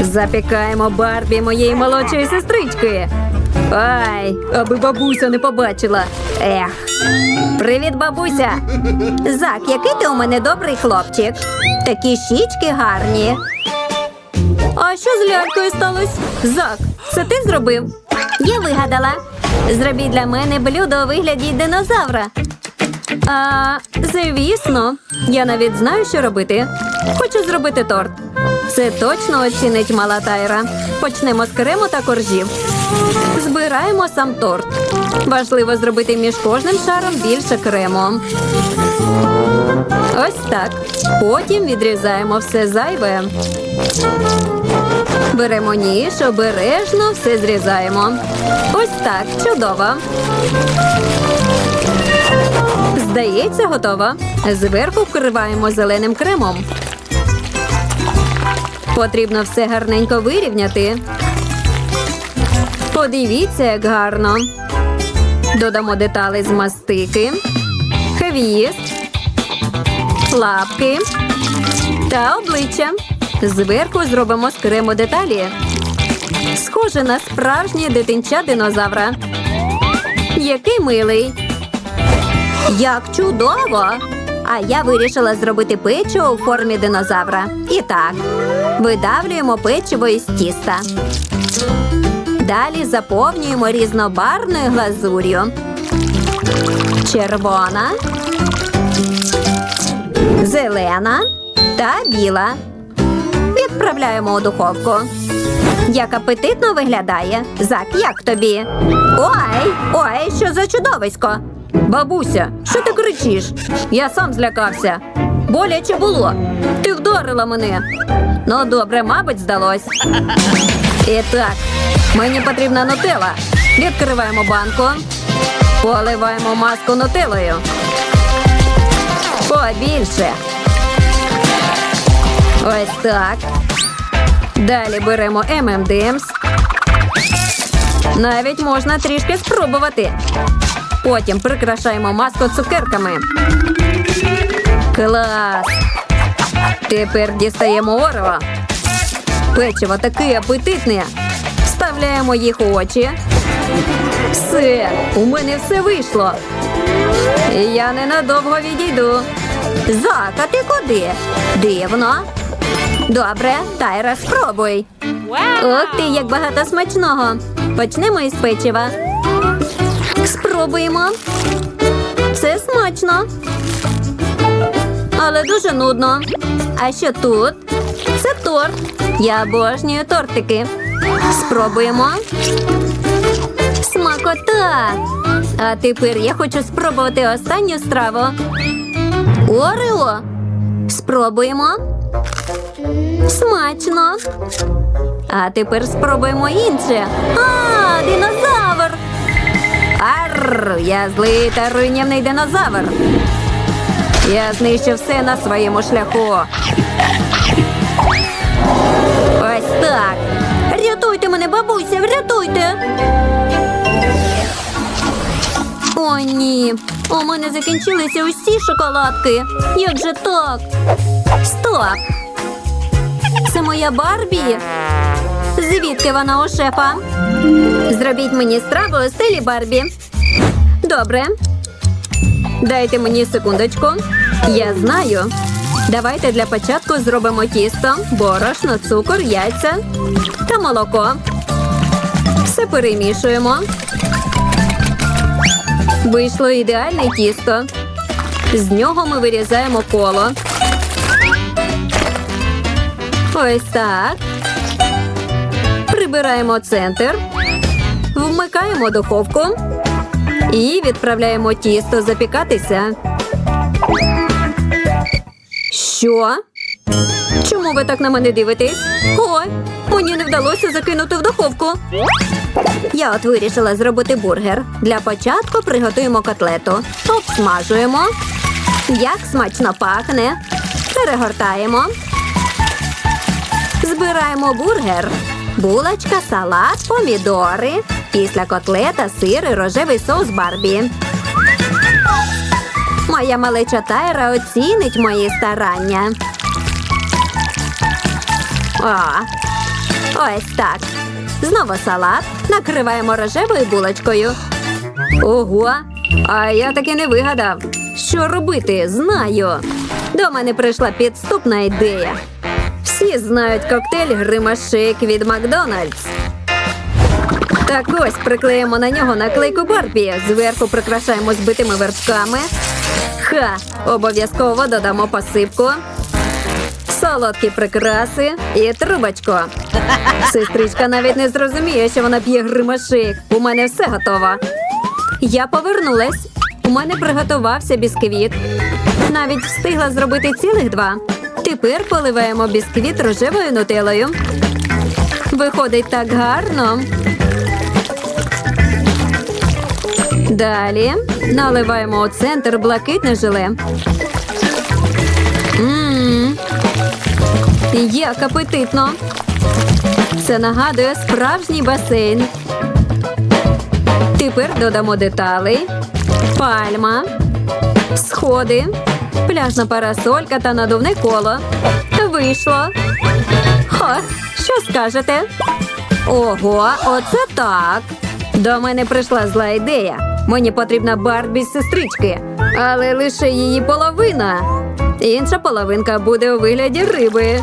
Запікаємо Барбі моєї молодшої сестрички. Ай, аби бабуся не побачила. Ех. Привіт, бабуся. Зак, який ти у мене добрий хлопчик. Такі щічки гарні. А що з лялькою сталося? Зак, це ти зробив? Я вигадала. Зробіть для мене блюдо у вигляді динозавра. А, звісно, я навіть знаю, що робити. Хочу зробити торт. Це точно оцінить мала тайра. Почнемо з крему та коржів. Збираємо сам торт. Важливо зробити між кожним шаром більше крему. Ось так. Потім відрізаємо все зайве. Беремо ніж, обережно все зрізаємо. Ось так, чудово. Здається, готово. Зверху вкриваємо зеленим кремом. Потрібно все гарненько вирівняти. Подивіться, як гарно. Додамо деталі з мастики, хвіст, лапки та обличчя. Зверху зробимо з крему деталі. Схоже на справжнє дитинча динозавра. Який милий. Як чудово! А я вирішила зробити печиво у формі динозавра. І так, видавлюємо печиво із тіста. Далі заповнюємо різнобарвною глазур'ю. Червона, зелена та біла. Відправляємо у духовку. Як апетитно виглядає. Зак, як тобі? Ой, ой, що за чудовисько. Бабуся, що ти кричиш? Я сам злякався. Боляче було. Ти вдарила мене. Ну, добре, мабуть, здалось. І так, мені потрібна нутела. Відкриваємо банку. Поливаємо маску нутелою. Побільше. Ось так. Далі беремо M&M's. Навіть можна трішки спробувати. Потім прикрашаємо маску цукерками. Клас! Тепер дістаємо орево. Печиво таке апетитне. Вставляємо їх у очі. Все, у мене все вийшло. Я ненадовго відійду. Зак, а ти куди? Дивно. Добре, Тайра, спробуй. Ох ти, як багато смачного. Почнемо із печива. Спробуємо. Це смачно. Але дуже нудно. А що тут? Це торт. Я обожнюю тортики. Спробуємо. Смакота. А тепер я хочу спробувати останню страву. Орео. Спробуємо. Смачно. А тепер спробуємо інше. А, динозавр. Арр, я злий та руйнівний динозавр. Я знищу все на своєму шляху. Ось так. Рятуйте мене, бабуся, врятуйте. О, ні. У мене закінчилися усі шоколадки. Як же так? Стоп! Це моя Барбі. Звідки вона у шефа? Зробіть мені страву у стилі Барбі. Добре. Дайте мені секундочку. Я знаю. Давайте для початку зробимо тісто, борошно, цукор, яйця та молоко. Все перемішуємо. Вийшло ідеальне тісто. З нього ми вирізаємо коло. Ось так. Прибираємо центр, вмикаємо духовку і відправляємо тісто запікатися. Що? Чому ви так на мене дивитесь? Ой, мені не вдалося закинути в духовку. Я от вирішила зробити бургер. Для початку приготуємо котлету. Обсмажуємо. Як смачно пахне. Перегортаємо. Збираємо бургер. Булочка, салат, помідори. Після котлета, сир і рожевий соус Барбі. Моя малеча Тайра оцінить мої старання. А, Ось так. Знову салат. Накриваємо рожевою булочкою. Ого, а я таки не вигадав. Що робити, знаю. До мене прийшла підступна ідея. Всі знають коктейль Гримашик від Макдональдс. Так ось приклеїмо на нього наклейку Барбі. Зверху прикрашаємо збитими вершками. Ха! Обов'язково додамо посипку. Солодкі прикраси і трубочку. Сестричка навіть не зрозуміє, що вона п'є гримашик. У мене все готово. Я повернулась. У мене приготувався бісквіт. Навіть встигла зробити цілих два. Тепер поливаємо бісквіт рожевою нутелою. Виходить так гарно. Далі наливаємо у центр блакитне желе. Мм, як апетитно. Це нагадує справжній басейн. Тепер додамо деталей. Пальма, сходи, пляжна парасолька та надувне коло. Вийшло. Хо, що скажете? Ого, оце так. До мене прийшла зла ідея. Мені потрібна Барбі з сестрички, але лише її половина. Інша половинка буде у вигляді риби.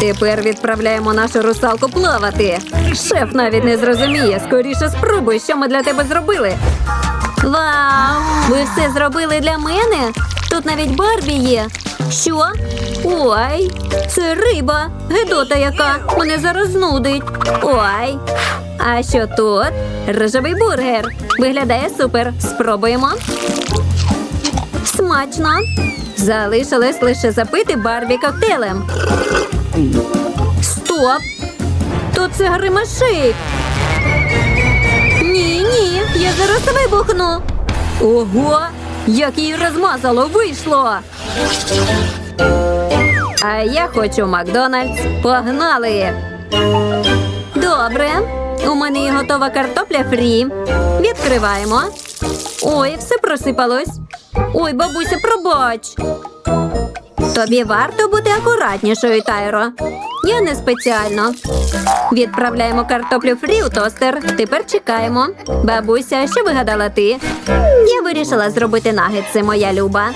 Тепер відправляємо нашу русалку плавати. Шеф навіть не зрозуміє. Скоріше спробуй, що ми для тебе зробили. Вау! Ви все зробили для мене? Тут навіть Барбі є. Що? Ой, це риба. Гедота яка. Мене зараз нудить. Ой. А що тут? Рожевий бургер. Виглядає супер. Спробуємо. Смачно. Залишилось лише запити Барбі коктейлем. Стоп! То це гримашик. Ні, ні, я зараз вибухну. Ого, як її розмазало, вийшло. А я хочу Макдональдс. Погнали. Добре. У мене є готова картопля фрі. Відкриваємо. Ой, все просипалось. Ой, бабуся, пробач. Тобі варто бути акуратнішою, Тайро. Я не спеціально. Відправляємо картоплю фрі у тостер. Тепер чекаємо. Бабуся, що вигадала ти? Я вирішила зробити нагетси, моя люба.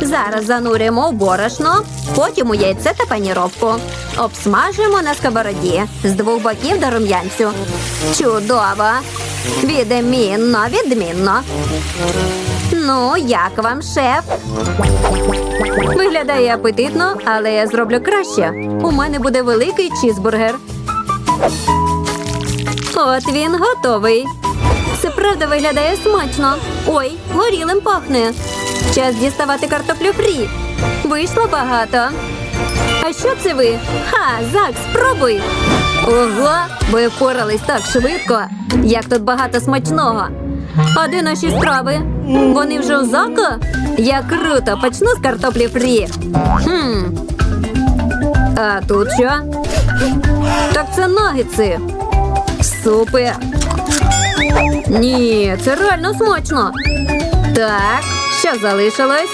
Зараз зануримо в борошно, потім у яйце та паніровку. Обсмажуємо на сковороді з двох боків до рум'янцю. Чудово! Відмінно, відмінно. Ну, як вам, шеф? Виглядає апетитно, але я зроблю краще. У мене буде великий чізбургер. От він готовий. Це правда виглядає смачно. Ой, горілим пахне. Час діставати картоплю фрі. Вийшло багато. А що це ви? Ха, Зак, спробуй. Ого, ви впорались так швидко. Як тут багато смачного. А де наші страви? Вони вже у зака? Як круто, почну з картоплі фрі. Хм. А тут що? Так це нагетси. Супер. Ні, це реально смачно. Так, що залишилось?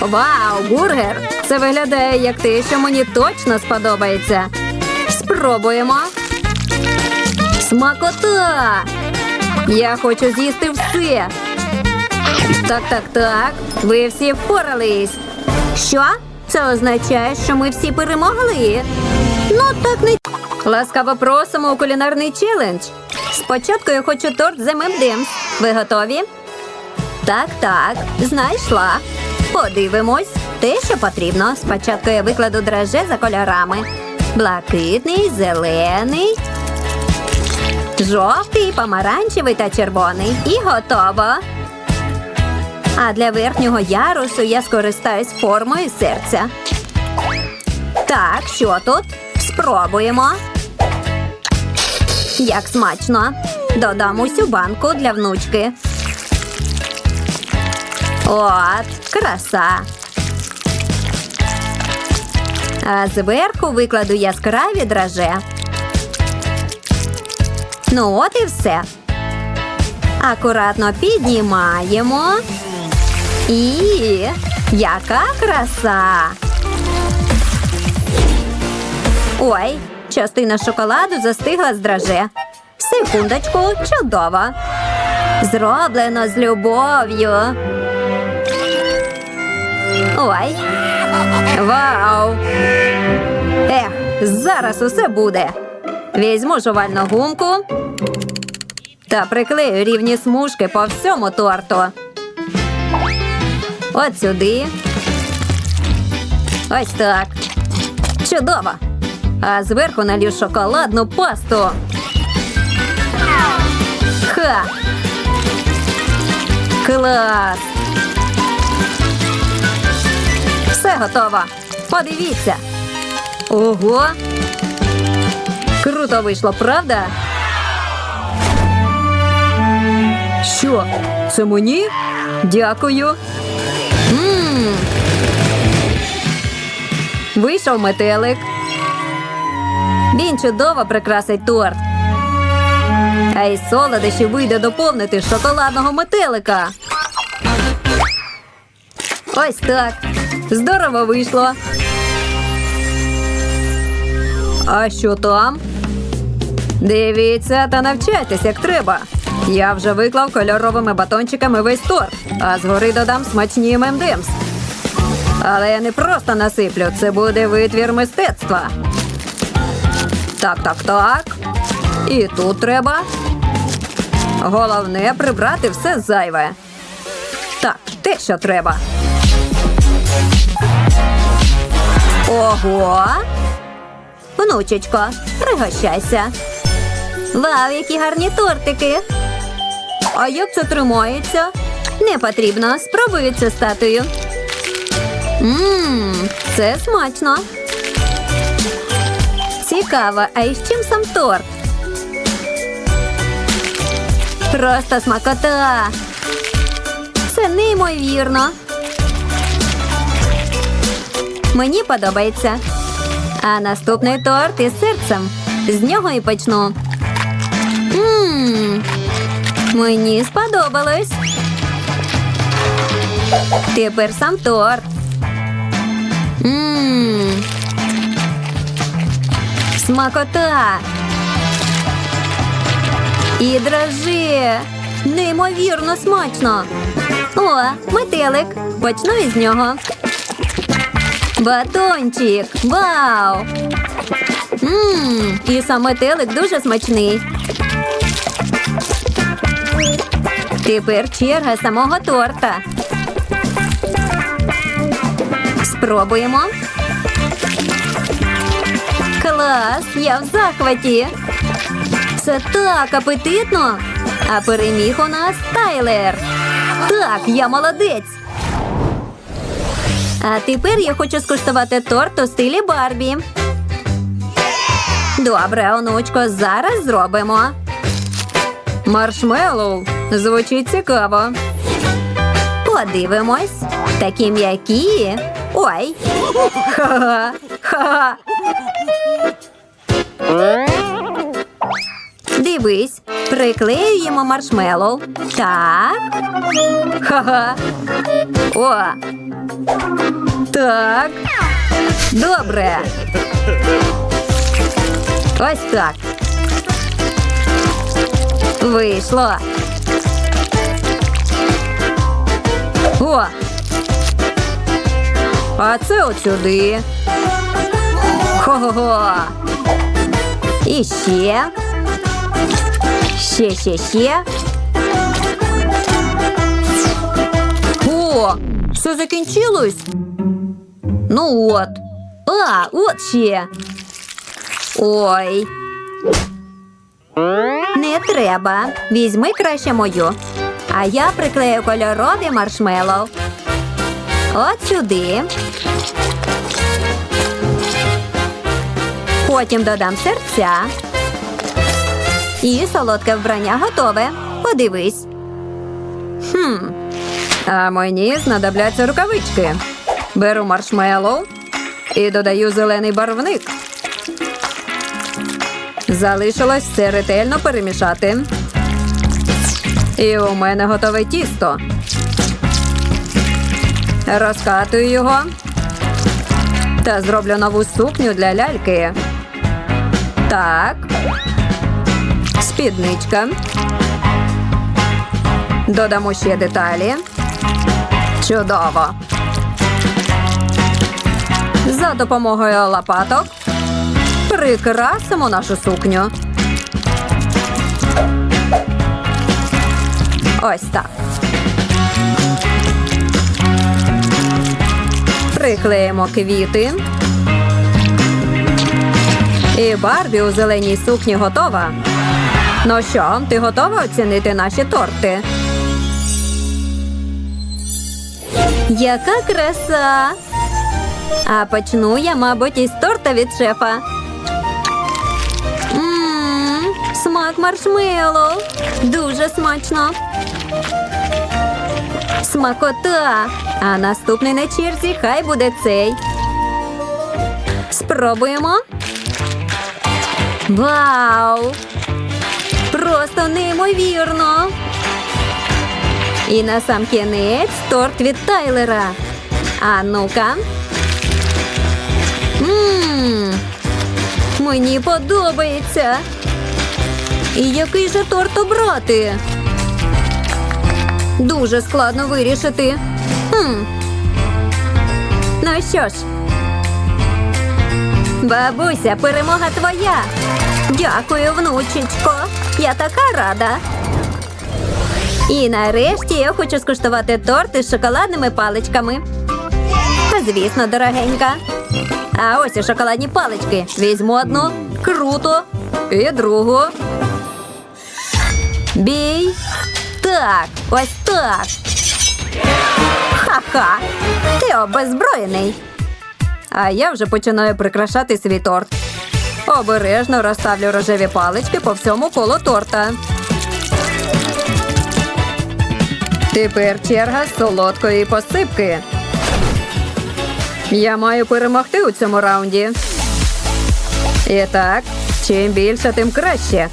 Вау, бургер! Це виглядає як те, що мені точно сподобається. Спробуємо. Смакота! Я хочу з'їсти все. Так, так, так. Ви всі впорались. Що? Це означає, що ми всі перемогли. Ну, так не ласкаво просимо у кулінарний челендж. Спочатку я хочу торт з ММДМС. Ви готові? Так, так, знайшла. Подивимось. Те, що потрібно. Спочатку я викладу драже за кольорами: блакитний, зелений, жовтий, помаранчевий та червоний. І готово. А для верхнього ярусу я скористаюсь формою серця. Так, що тут? Спробуємо. Як смачно. Додам усю банку для внучки. От, краса. А зверху викладу яскраві драже. Ну, от і все. Акуратно піднімаємо. І яка краса. Ой, Частина шоколаду застигла з драже. Секундочку, чудово. Зроблено з любов'ю. Ой. Вау! Ех, зараз усе буде. Візьму жувальну гумку та приклею рівні смужки по всьому торту. От сюди. Ось так. Чудово. А зверху налью шоколадну пасту. Ха! Клас! Все готово. Подивіться. Ого. Круто вийшло, правда? Що? Це мені? Дякую. Вийшов метелик. Він чудово прикрасить торт. А із солодощі вийде доповнити шоколадного метелика. Ось так. Здорово вийшло. А що там? Дивіться та навчайтесь, як треба. Я вже виклав кольоровими батончиками весь торт, а згори додам смачні ММДМС. Але я не просто насиплю, це буде витвір мистецтва. Так, так, так. І тут треба. Головне прибрати все зайве. Так, те, що треба. Ого. Внучечко, пригощайся. Вау, які гарні тортики. А як це тримається? Не потрібно. Спробую цю статую. Ммм, це смачно. Цікаво, а із чим сам торт? Просто смакота. Це неймовірно. Мені подобається. А наступний торт із серцем. З нього і почну. Ммм, мені сподобалось. Тепер сам торт. Ммм. Смакота. І дрожжи. Неймовірно смачно. О, метелик. Почну із нього. Батончик. Вау! Ммм, і сам метелик дуже смачний. Тепер черга самого торта. Спробуємо. Клас! Я в захваті. Це так апетитно. А переміг у нас Тайлер. Так, я молодець. А тепер я хочу скуштувати торт у стилі Барбі. Добре, онучко, зараз зробимо. Маршмеллоу. Звучить цікаво. Подивимось. Такі м'які. Ой. Ха-ха. Дивись, приклеюємо маршмеллоу. Так. Ха-ха. О. Так. Добре. Ось так. Вийшло. О. А це от сюди. Хо-хо-хо. І ще. Ще, ще, ще. О, все закінчилось? Ну от. А, от ще. Ой. Не треба. Візьми краще мою. А я приклею кольорові маршмеллоу. От сюди. Потім додам серця. І солодке вбрання готове. Подивись. Хм. А мені знадобляться рукавички. Беру маршмеллоу і додаю зелений барвник. Залишилось все ретельно перемішати. І у мене готове тісто. Розкатую його та зроблю нову сукню для ляльки. Так. Спідничка. Додамо ще деталі. Чудово. За допомогою лопаток прикрасимо нашу сукню. Ось так. Приклеїмо квіти. І Барбі у зеленій сукні готова. Ну що, ти готова оцінити наші торти? Яка краса! А почну я, мабуть, із торта від шефа. Мм, смак маршмеллоу. Дуже смачно. Смакота. А наступний на черзі хай буде цей. Спробуємо. Вау! Просто неймовірно. І на сам кінець торт від Тайлера. А ну-ка. Мм, мені подобається. І який же торт обрати? Дуже складно вирішити. Хм. Ну що ж, бабуся, перемога твоя. Дякую, внучечко. Я така рада. І нарешті я хочу скуштувати торт із шоколадними паличками. Звісно, дорогенька. А ось і шоколадні палички. Візьму одну. Круто. І другу. Бій. Так, ось так. Ха-ха. Ти обезброєний. А я вже починаю прикрашати свій торт. Обережно розставлю рожеві палички по всьому колу торта. Тепер черга з солодкої посипки. Я маю перемогти у цьому раунді. І так, чим більше, тим краще.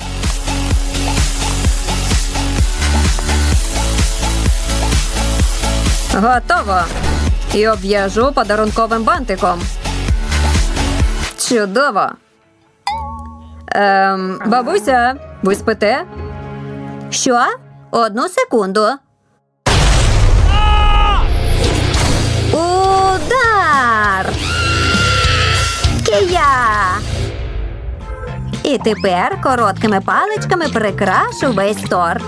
Готово. І обв'яжу подарунковим бантиком. Чудово. Ем, бабуся, ви спите? Що? Одну секунду. Удар! Кия! І тепер короткими паличками прикрашу весь торт.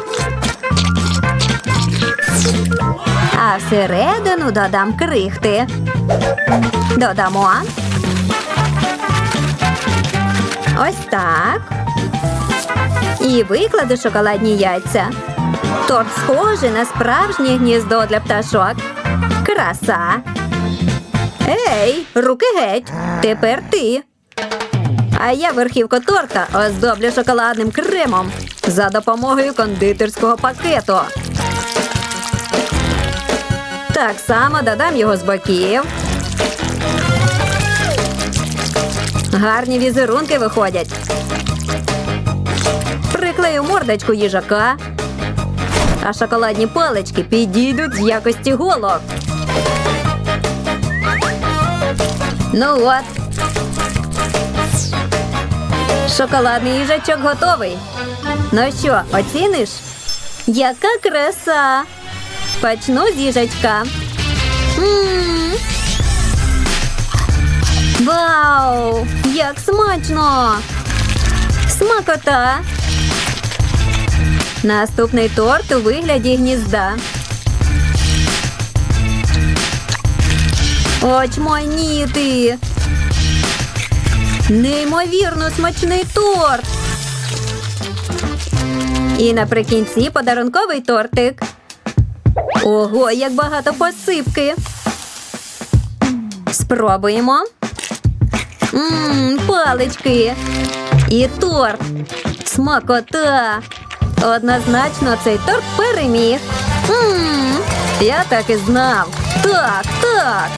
А всередину додам крихти. Додамо. Ось так. І викладу шоколадні яйця. Торт схожий на справжнє гніздо для пташок. Краса. Ей, руки геть. Тепер ти. А я верхівку торта оздоблю шоколадним кремом за допомогою кондитерського пакету. Так само додам його з боків. Гарні візерунки виходять. Приклею мордочку їжака. А шоколадні палички підійдуть з якості голок. Ну от. Шоколадний їжачок готовий. Ну що, оціниш? Яка краса! Почну з їжачка. Вау! Як смачно! Смакота! Наступний торт у вигляді гнізда. Очманіти! Неймовірно смачний торт! І наприкінці подарунковий тортик. Ого, як багато посипки. Спробуємо. Ммм, палички. І торт. Смакота. Однозначно цей торт переміг. Ммм, я так і знав. Так, так.